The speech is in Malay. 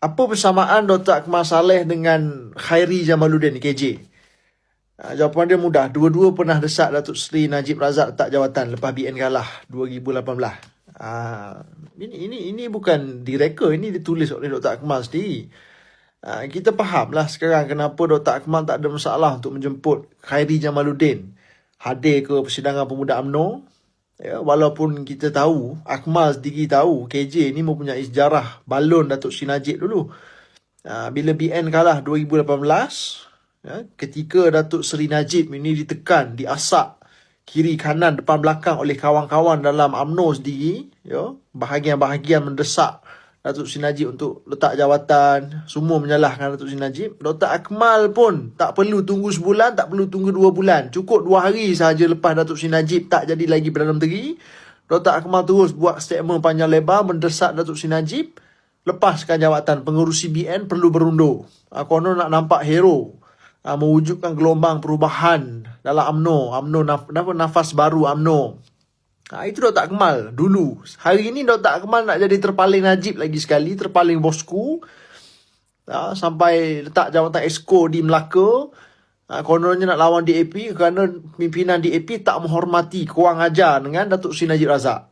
apa persamaan Dr. Akmal Saleh dengan Khairi Jamaluddin KJ? Uh, jawapan dia mudah. Dua-dua pernah desak Datuk Seri Najib Razak letak jawatan lepas BN kalah 2018. Uh, ini ini ini bukan direka, ini ditulis oleh Dr. Akmal sendiri. Uh, kita fahamlah sekarang kenapa Dr. Akmal tak ada masalah untuk menjemput Khairi Jamaluddin hadir ke persidangan pemuda UMNO. Ya, walaupun kita tahu, Akmal sendiri tahu KJ ni mempunyai sejarah balon Datuk Sri Najib dulu. Uh, bila BN kalah 2018, ya, ketika Datuk Seri Najib ini ditekan, diasak kiri kanan depan belakang oleh kawan-kawan dalam AMNO sendiri, ya, bahagian-bahagian mendesak Datuk Seri Najib untuk letak jawatan, semua menyalahkan Datuk Seri Najib. Dr. Akmal pun tak perlu tunggu sebulan, tak perlu tunggu dua bulan. Cukup dua hari sahaja lepas Datuk Seri Najib tak jadi lagi Perdana Menteri. Dr. Akmal terus buat statement panjang lebar mendesak Datuk Seri Najib lepaskan jawatan pengurusi BN perlu berundur. Ha, konon nak nampak hero. Ha, mewujudkan gelombang perubahan dalam UMNO. UMNO naf, nafas baru UMNO. Ha, itu Dr. Akmal dulu. Hari ini Dr. Akmal nak jadi terpaling Najib lagi sekali. Terpaling bosku. Ha, sampai letak jawatan esko di Melaka. Ha, kononnya nak lawan DAP kerana pimpinan DAP tak menghormati kurang ajar dengan Datuk Sri Najib Razak.